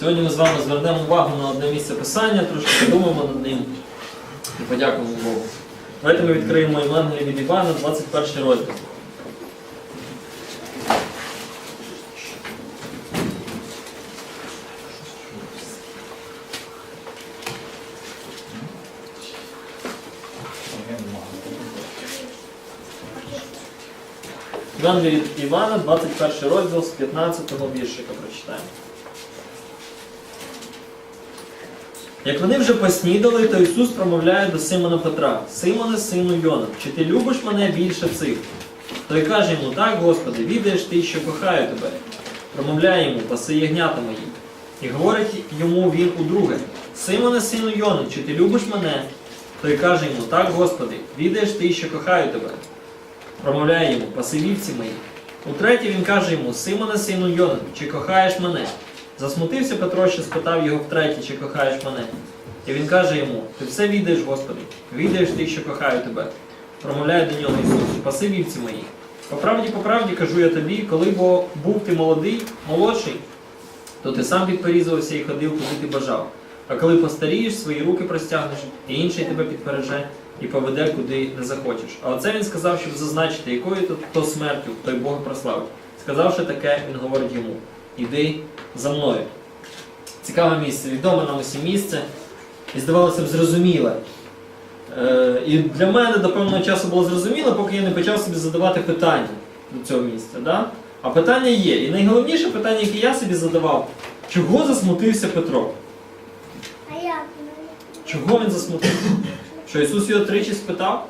Сьогодні ми з вами звернемо увагу на одне місце писання, трошки подумаємо над ним і подякуємо Богу. Давайте ми відкриємо Євангеліє від Івана, 21 розділ. Євангеліє від Івана, 21 розділ з 15 го віршика прочитаємо. Як вони вже поснідали, то Ісус промовляє до Симона Петра: Симоне, сину Йона, чи ти любиш мене більше цих? Той каже йому, так, Господи, відаєш ти, що кохаю тебе. Промовляє йому, паси ягнята мої. І говорить йому він удруге: Симоне, сину Йона, чи ти любиш мене? Той каже йому, так, Господи, відаєш ти, що кохаю тебе. Промовляє йому, паси вівці мої. Утретє він каже йому, Симоне, сину Йона, чи кохаєш мене? Засмутився Петро, що спитав його втретє, чи кохаєш мене. І він каже йому: Ти все відаєш, Господи, відаєш ти, що кохаю тебе. Промовляє до нього Ісус, паси вівці мої. По правді, по правді кажу я тобі, коли бо був ти молодий, молодший, то ти сам підперізувався і ходив, куди ти бажав. А коли постарієш, свої руки простягнеш, і інший тебе підпереже і поведе, куди не захочеш. А оце він сказав, щоб зазначити, якою то, то смертю той Бога прославить. Сказавши таке, він говорить йому: Іди за мною. Цікаве місце, відоме нам усі місце, і здавалося б, зрозуміле. Е, і для мене до певного часу було зрозуміло, поки я не почав собі задавати питання до цього місця. Да? А питання є. І найголовніше питання, яке я собі задавав, чого засмутився Петро? А як? Чого він засмутився? Що Ісус його тричі спитав?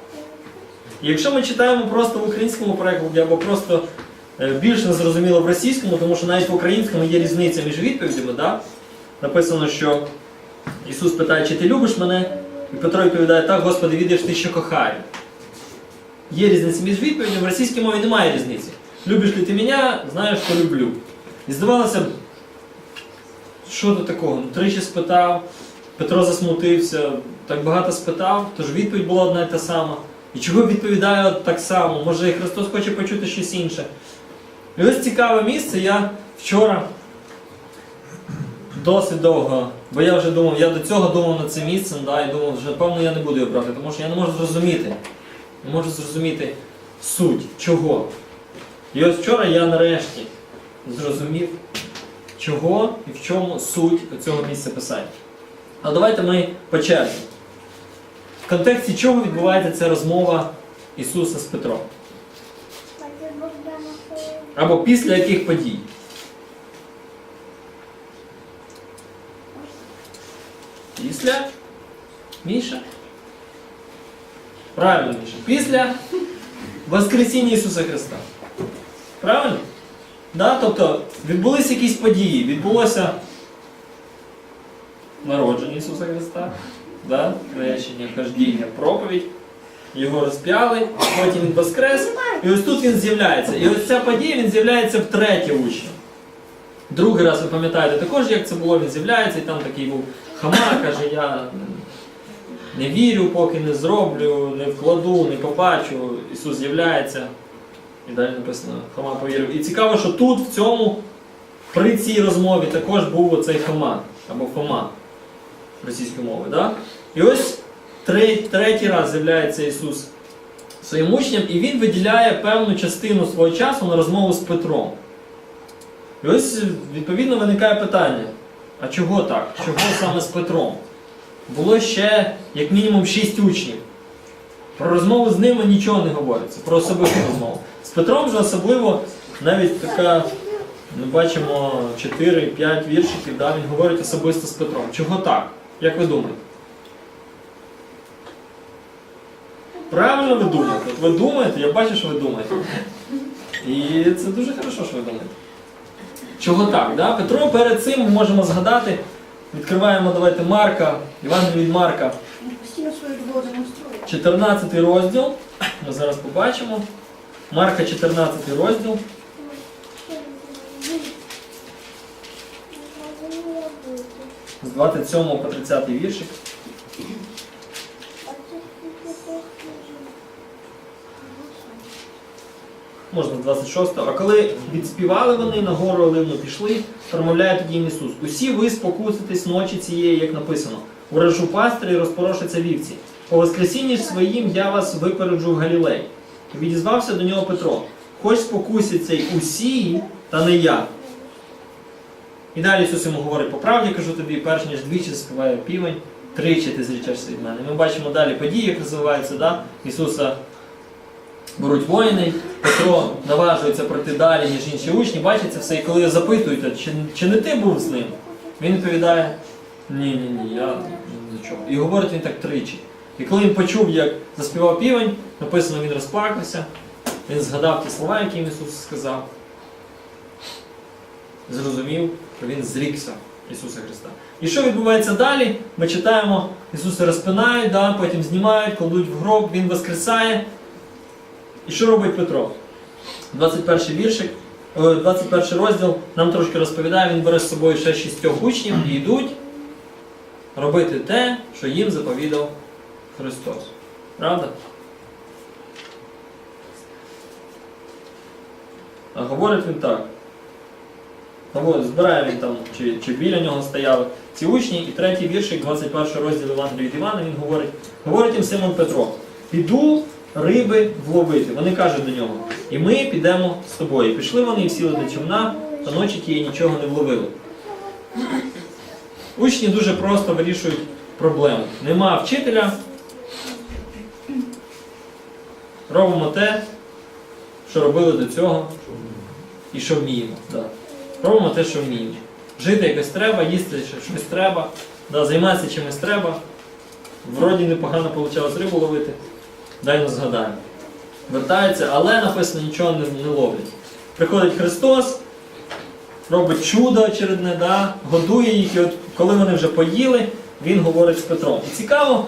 І якщо ми читаємо просто в українському перекладі або просто більш незрозуміло в російському, тому що навіть в українському є різниця між відповідями, да? написано, що Ісус питає, чи ти любиш мене? І Петро відповідає, так, Господи, відаєш ти, що кохаю. Є різниця між відповідями, в російській мові немає різниці. Любиш ли ти мене, знаєш, що люблю. І здавалося б, що до такого? Ну, тричі спитав, Петро засмутився, так багато спитав, тож відповідь була одна і та сама. І чого відповідає так само? Може і Христос хоче почути щось інше. І ось цікаве місце, я вчора досить довго, бо я вже думав, я до цього думав над цим місцем, да, і думав, що певно я не буду його брати, тому що я не можу зрозуміти. Не можу зрозуміти суть, чого. І ось вчора я нарешті зрозумів, чого і в чому суть цього місця писання. А давайте ми по. В контексті чого відбувається ця розмова Ісуса з Петром? Або після яких подій? Після Міша? Правильно, Міша. Після Воскресіння Ісуса Христа. Правильно? Да? Тобто відбулися якісь події, відбулося народження Ісуса Христа, да? хрещення, хождіння, проповідь. Його розп'яли, потім він воскрес, і ось тут він з'являється. І ось ця подія він з'являється втретє учням. Другий раз ви пам'ятаєте також, як це було, він з'являється, і там такий був хама, каже, я не вірю, поки не зроблю, не вкладу, не побачу. Ісус з'являється. І далі написано, Хома повірив. І цікаво, що тут, в цьому, при цій розмові також був оцей Хома, або Фома російської мови. Да? І ось третій, раз з'являється Ісус своїм учням, і Він виділяє певну частину свого часу на розмову з Петром. І ось відповідно виникає питання: а чого так? Чого саме з Петром? Було ще як мінімум шість учнів. Про розмову з ними нічого не говориться, про особисту розмову. З Петром же особливо навіть така, ми бачимо 4-5 віршиків, да, він говорить особисто з Петром. Чого так? Як ви думаєте? Правильно ви думаєте? От ви думаєте, я бачу, що ви думаєте. І це дуже хорошо, що ви думаєте. Чого так? Да? Петро перед цим ми можемо згадати, відкриваємо давайте Марка, Івангелій від Марка, Постійно свою 14 розділ. Ми зараз побачимо. Марка 14 розділ. З 27 по 30 віршик. Можна 26 А коли відспівали вони, на гору Оливну пішли, промовляє тоді їм Ісус. Усі ви спокуситесь ночі цієї, як написано. Уражу пастирі розпорошаться вівці. По воскресінні своїм я вас випереджу в Галілей. І відізвався до нього Петро. Хоч спокусяться й усі, та не я. І далі Ісус йому говорить, по правді кажу тобі, перш ніж двічі співає півень, тричі ти зрічешся від мене. Ми бачимо далі події, як розвиваються, да? Ісуса беруть воїни, Петро наважується пройти далі, ніж інші учні, бачить це все, і коли запитують, чи, чи не ти був з ним? Він відповідає, ні, ні, я нічого. І говорить він так тричі. І коли він почув, як заспівав півень, написано, він розплакався, він згадав ті слова, які їм Ісус сказав зрозумів, що він зрікся Ісуса Христа. І що відбувається далі? Ми читаємо, Ісуса розпинають, да, потім знімають, кладуть в гроб, Він воскресає. І що робить Петро? 21 віршик, е, 21 розділ нам трошки розповідає, він бере з собою ще шістьох учнів і йдуть робити те, що їм заповідав Христос. Правда? А говорить він так. Збирає він там, чи, чи біля нього стояли ці учні, і третій віршик, 21 розділ Євангелія від Івана, він говорить, говорить їм Симон Петро, піду риби вловити. Вони кажуть до нього, і ми підемо з тобою. Пішли вони і сіли до човна, та ночі тієї нічого не вловили. Учні дуже просто вирішують проблему. Нема вчителя. Робимо те, що робили до цього, і що вміємо. Да. Робимо те, що вміємо. Жити якось треба, їсти щось треба, да, займатися чимось треба. Вроді непогано вийшло рибу ловити. Дай ну згадаємо. Вертаються, але написано нічого не, не ловлять. Приходить Христос, робить чудо очередне, да, годує їх, і от коли вони вже поїли, він говорить з Петром. І цікаво,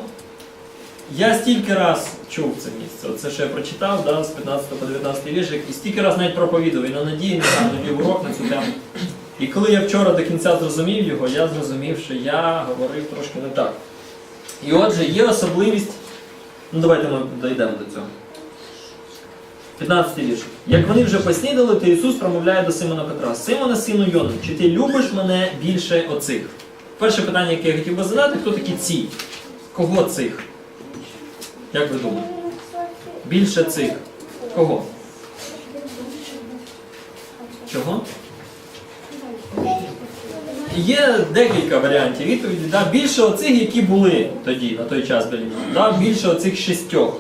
я стільки раз чув це місце. Оце що я прочитав да, з 15 по 19 віршик, і стільки раз навіть проповідав, і на надії не знаю, навів урок на цю тему. І коли я вчора до кінця зрозумів його, я зрозумів, що я говорив трошки не так. І отже, є особливість. Ну давайте ми дійдемо до цього. 15 вірш. Як вони вже поснідали, то Ісус промовляє до Симона Петра: Симона, сину Йона, чи ти любиш мене більше оцих? Перше питання, яке я хотів би задати, хто такі ці? Кого цих? Як ви думаєте? Більше цих. Кого? Чого? Є декілька варіантів відповіді. Да? Більше оцих, які були тоді, на той час біля. Да? Більше оцих шістьох.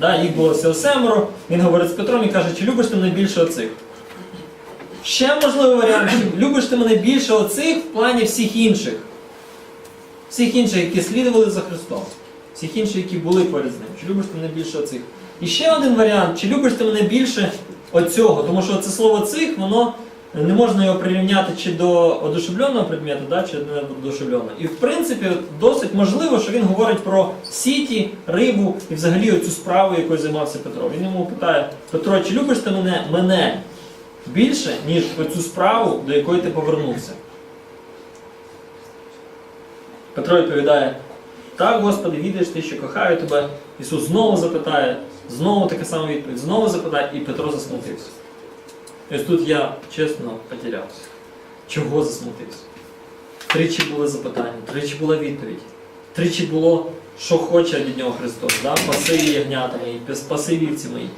Да? Їх було всього семеро. Він говорить з Петром і каже, чи любиш ти мене більше оцих? Ще можливий варіант, чи любиш ти мене більше оцих в плані всіх інших. Всіх інших, які слідували за Христом. Всіх інших, які були поряд з ним. Чи любиш ти мене більше оцих? І ще один варіант, чи любиш ти мене більше оцього? Тому що це слово цих, воно не можна його прирівняти чи до одушевленого предмету, да, чи не одушевленого. І в принципі досить можливо, що він говорить про сіті, рибу і взагалі оцю справу, якою займався Петро. Він йому питає: Петро, чи любиш ти мене, мене більше, ніж оцю справу, до якої ти повернувся? Петро відповідає: Так, Господи, відаєш ти, що кохаю тебе. Ісус знову запитає, знову така сама відповідь, знову запитає, і Петро засмутився. І ось тут я чесно потерявся. Чого засмутився? Тричі були запитання, тричі була відповідь. Тричі було, що хоче від нього Христос. Да? Паси ягнята мої, паси вівці мої.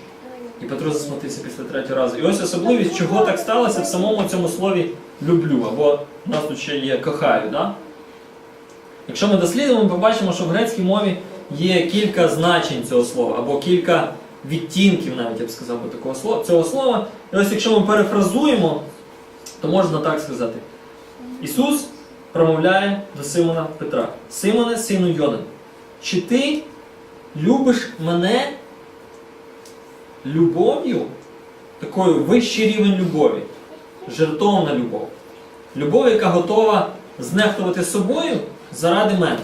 І Петро засмутився після третього разу. І ось особливість, чого так сталося в самому цьому слові люблю, або в нас тут ще є кохаю. Да? Якщо ми дослідимо, ми побачимо, що в грецькій мові є кілька значень цього слова, або кілька відтінків, навіть я б сказав би такого слова, цього слова. І ось якщо ми перефразуємо, то можна так сказати. Ісус промовляє до Симона Петра: Симоне, сину Йонин, чи ти любиш мене любов'ю, такою вищий рівень любові, жертовна любов, любов, яка готова знехтувати собою заради мене?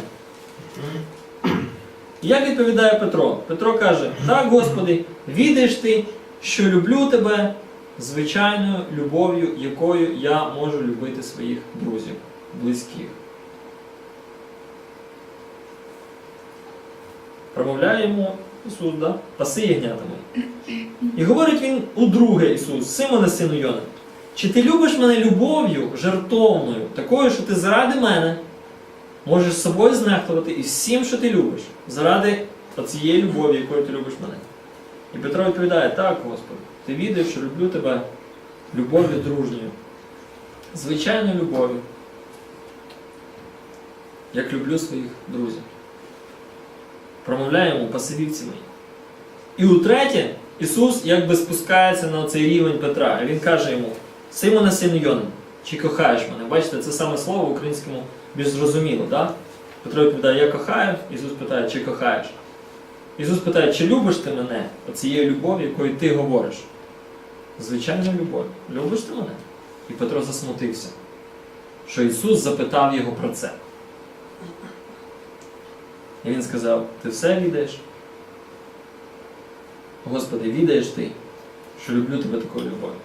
Як відповідає Петро? Петро каже: Так, Господи, відаєш ти, що люблю тебе звичайною любов'ю, якою я можу любити своїх друзів, близьких. Промовляє йому Ісус, да? паси ягнята мої. І говорить він удруге Ісус, Симоне, сину Йона, чи ти любиш мене любов'ю жертовною, такою, що ти заради мене можеш з собою знехтувати і всім, що ти любиш, заради цієї любові, якою ти любиш мене. І Петро відповідає, так, Господи, ти відаєш, що люблю тебе любов'ю дружньою, звичайною любов'ю, як люблю своїх друзів. Промовляє йому пасивівці мої. І утретє, Ісус якби спускається на цей рівень Петра. І Він каже йому: Симоне, син чи кохаєш мене? Бачите, це саме слово в українському більш. Да? Петро відповідає, я кохаю, Ісус питає, чи кохаєш? Ісус питає, чи любиш ти мене оцією любов'ю, якою ти говориш? Звичайно, любов. Любиш ти мене? І Петро засмутився, що Ісус запитав його про це. І він сказав: Ти все відаєш? Господи, відаєш ти, що люблю тебе такою любов'ю.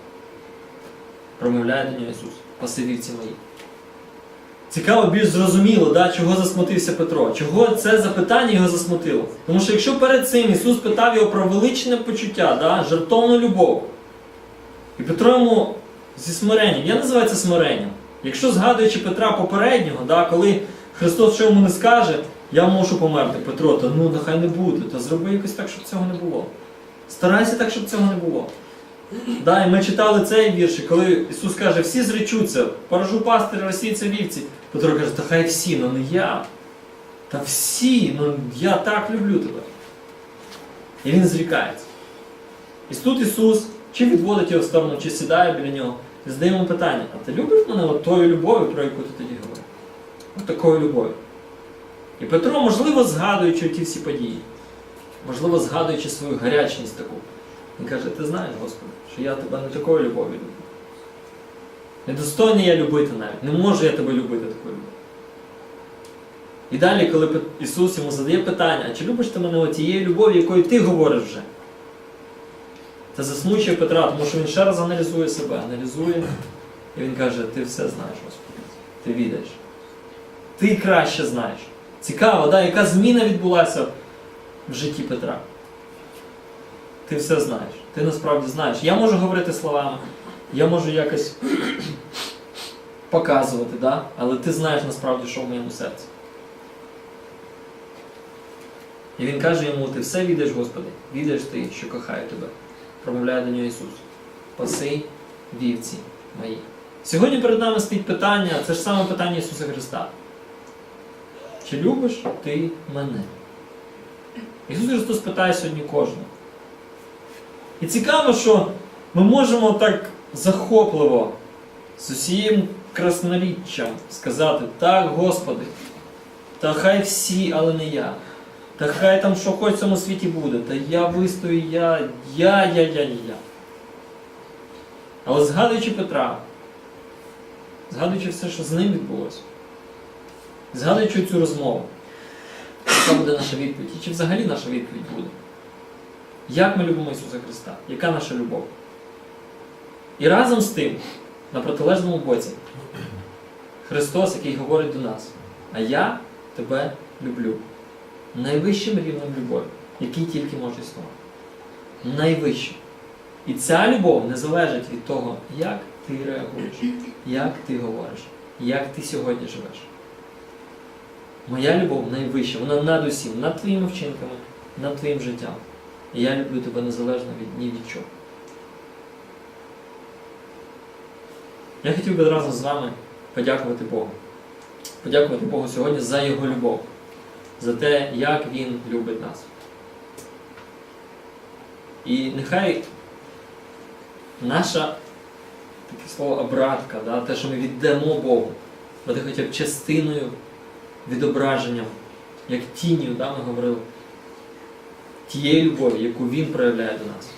Промовляє до нього Ісус, пасивівці мої. Цікаво, більш зрозуміло, да, чого засмутився Петро. Чого це запитання його засмутило? Тому що якщо перед цим Ісус питав його про величне почуття, да, жертовну любов, і Петро йому зі смиренням, я називаю це смиренням. Якщо згадуючи Петра попереднього, да, коли Христос що йому не скаже, я можу померти, Петро, та ну нехай не буде, та зроби якось так, щоб цього не було. Старайся так, щоб цього не було. Да, і ми читали цей вірш, коли Ісус каже, всі зречуться, поражу пастиря, розсійця вівці. Петро каже, та хай всі, ну не я. Та всі, ну я так люблю тебе. І він зрікається. І тут Ісус чи відводить його в сторону, чи сідає біля нього, і задає йому питання, а ти любиш мене от тою любов'ю, про яку ти тоді говорив? От такою любов'ю. І Петро, можливо, згадуючи ті всі події, можливо, згадуючи свою гарячність таку, він каже, ти знаєш, Господи, що я тебе не такою любов'ю люблю. Недостойний я любити навіть. Не можу я тебе любити такою любов'ю. І далі, коли Ісус йому задає питання, а чи любиш ти мене тією любов'ю, якою ти говориш вже? Це засмучує Петра, тому що він ще раз аналізує себе, аналізує, і він каже, ти все знаєш, Господи, ти відаєш. Ти краще знаєш. Цікаво, да? яка зміна відбулася в житті Петра. Ти все знаєш. Ти насправді знаєш. Я можу говорити словами, я можу якось показувати, да? але ти знаєш насправді, що в моєму серці. І він каже йому, ти все відаєш, Господи, відаєш ти, що кохаю тебе. Промовляє до нього Ісус. Паси вівці мої. Сьогодні перед нами стоїть питання, це ж саме питання Ісуса Христа. Чи любиш ти мене? Ісус Христос питає сьогодні кожного. І цікаво, що ми можемо так захопливо з усім красноріччям сказати, так, Господи, та хай всі, але не я. Та хай там що хоч в цьому світі буде, та я вистою, я, я, я, я, я. Але згадуючи Петра, згадуючи все, що з ним відбулося, згадуючи цю розмову, яка буде наша відповідь? І чи взагалі наша відповідь буде? Як ми любимо Ісуса Христа? Яка наша любов? І разом з тим, на протилежному боці, Христос, який говорить до нас, а я тебе люблю. Найвищим рівнем любові, який тільки може існувати. Найвищим. І ця любов не залежить від того, як ти реагуєш, як ти говориш, як ти сьогодні живеш. Моя любов найвища, вона над усім, над твоїми вчинками, над твоїм життям. І я люблю тебе незалежно від ні від чого. Я хотів би разом з вами подякувати Богу. Подякувати Богу сьогодні за Його любов, за те, як Він любить нас. І нехай наша таке слово обратка, да, те, що ми віддамо Богу, буде хоча б частиною, відображенням, як тінню, да, ми говорили, тієї любові, яку Він проявляє до нас.